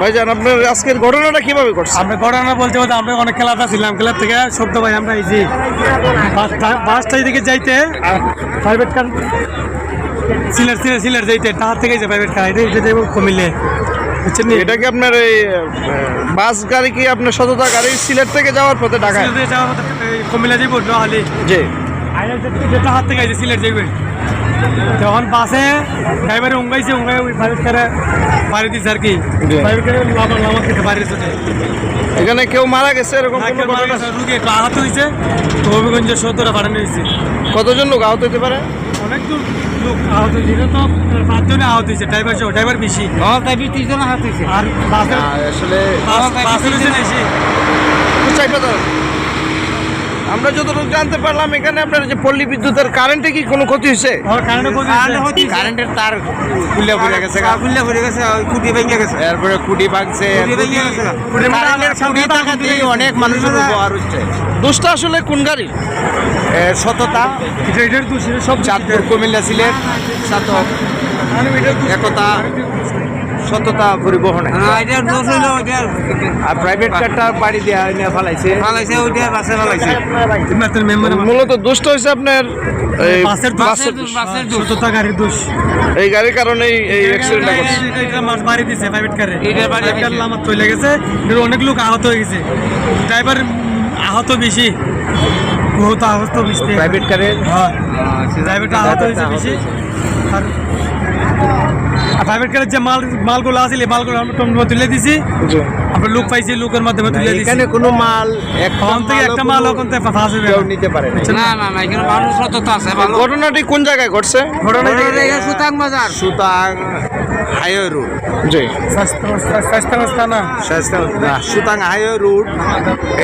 ভাইজান আপনার আজকের ঘটনাটা কীভাবে ঘটছে? আমরা ঘটনা বলতে বলতে আমরা অনেক খেলাতে ছিলাম খেলার থেকে শব্দ ভাই আমরা এই যে বাসটা দিকে যাইতে প্রাইভেট কার সিলেট সিলেট সিলেট যাইতে তাহার থেকে যে প্রাইভেট কার এটা যাইব কমিলে। বুঝছেন এটা কি আপনার এই বাস গাড়ি কি আপনার সততা গাড়ি সিলেট থেকে যাওয়ার পথে সিলেটে যাওয়ার এই কমিলা যাইব নোয়াখালী। জি। হাত থেকে আইছে সিলেট যাইবে। তখন বাসে ড্রাইভারে উঙ্গাইছে উঙ্গাই ওই প্রাইভেট কারে বাড়ি দিচ্ছে আর কি। জি। প্রাইভেট কারে লামা লামা খেতে বাড়ি দিচ্ছে এখানে কেউ মারা গেছে এরকম কোনো ঘটনা? রুগী একটু আহত হয়েছে তো হবিগঞ্জের সত্তরটা পাঠানো হয়েছে কতজন লোক আহত হতে পারে? অনেক দূর লোক আহত হয়েছে তো পাঁচজনে আহত হয়েছে ড্রাইভার সহ ড্রাইভার বেশি। আর বাসের আসলে বাস- বেশি। আমরা যতটুকু জানতে পারলাম এখানে আপনার যে পল্লী বিদ্যুতের কারেন্টে কি কোনো ক্ষতি হয়েছে? কারেন্টের তার খুলে পড়ে গেছে খুলে পড়ে গেছে কুটি ভেঙে গেছে। এরপরে কুটি ভাঙছে অনেক মানুষের উপহার হচ্ছে। দোষটা আসলে কোন গাড়ি? সততা। সব চাঁদপুর কুমিল্লা সিলেট সাতক। একতা। সততা পরিবহনে। আর প্রাইভেট কারটা বাড়ি দেওয়া এনে ফেলাইছে। ফেলাইছে ওইটা বাসে ফেলাইছে। মূলত দোষটা হয়েছে আপনার এই গাড়ির এই কারণেই অ্যাক্সিডেন্টটা বাড়ি দিছে প্রাইভেট কারে এটার বাড়ি প্রাইভেট কার লামাত চলে গেছে। অনেক লোক আহত হয়ে গেছে। ড্রাইভার আহত বেশি। বহুত আহত বেশি। প্রাইভেট কারে হ্যাঁ। প্রাইভেট আহত হয়েছে বেশি। আর প্রাইভেট কারের যে মাল মালগুলো আছিল এই মালগুলো আমরা তুলে দিছি। আমরা লোক পাইছি লোকের মাধ্যমে তুলে দিছি। এখানে কোনো মাল একটা ওখান থেকে একটা মাল ওখান থেকে ফাঁস হবে নিতে পারে না না না এখানে মানুষ সততা আছে ঘটনাটি কোন জায়গায় ঘটছে? ঘটনাটি সুতাং বাজার। সুতাং হাইওয়ে রুট জি। স্বাস্থ্য স্বাস্থ্য ব্যবস্থা না। স্বাস্থ্য সুতাং হাইওয়ে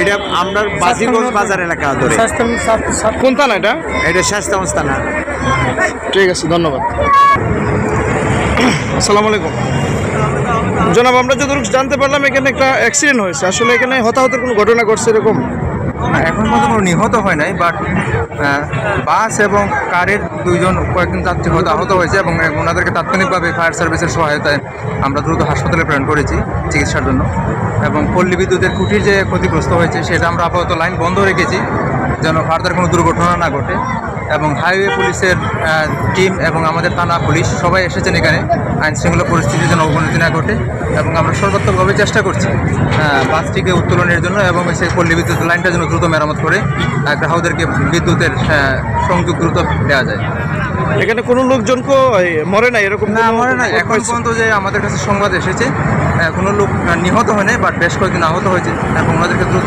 এটা আমরা বাজিগঞ্জ বাজার এলাকা ধরে। স্বাস্থ্য স্বাস্থ্য- কোন থানা এটা? এটা স্বাস্থ্য সংস্থা না। ঠিক আছে ধন্যবাদ। আসসালামু আলাইকুম। জনাব, আমরা যতটুকু জানতে পারলাম, এখানে একটা অ্যাক্সিডেন্ট হয়েছে। আসলে এখানে হতাহতের কোনো ঘটনা ঘটছে এরকম? এখন পর্যন্ত কোনো নিহত হয় নাই বাট বাস এবং কারের দুইজন, কয়েকজন যাত্রী আহত হয়েছে এবং ওনাদেরকে তাৎক্ষণিকভাবে ফায়ার সার্ভিসের সহায়তায় আমরা দ্রুত হাসপাতালে প্রেরণ করেছি চিকিৎসার জন্য। এবং পল্লী বিদ্যুতের খুঁটির যে ক্ষতিগ্রস্ত হয়েছে, সেটা আমরা আপাতত লাইন বন্ধ রেখেছি, যেন ফার্দার কোনো দুর্ঘটনা না ঘটে। এবং হাইওয়ে পুলিশের টিম এবং আমাদের থানা পুলিশ সবাই এসেছেন এখানে। আইন শৃঙ্খলা পরিস্থিতি যেন অবনতি না ঘটে এবং আমরা সর্বাত্মকভাবে চেষ্টা করছি বাসটিকে উত্তোলনের জন্য এবং সেই পল্লী বিদ্যুৎ লাইনটা যেন দ্রুত মেরামত করে গ্রাহকদেরকে বিদ্যুতের সংযোগ দ্রুত দেওয়া যায়। এখানে কোনো লোকজনকে মরে নাই এরকম না মরে না এখন? পর্যন্ত যে আমাদের কাছে সংবাদ এসেছে কোনো লোক নিহত হয় নাই বাট বেশ কয়েকদিন আহত হয়েছে এবং ওনাদেরকে দ্রুত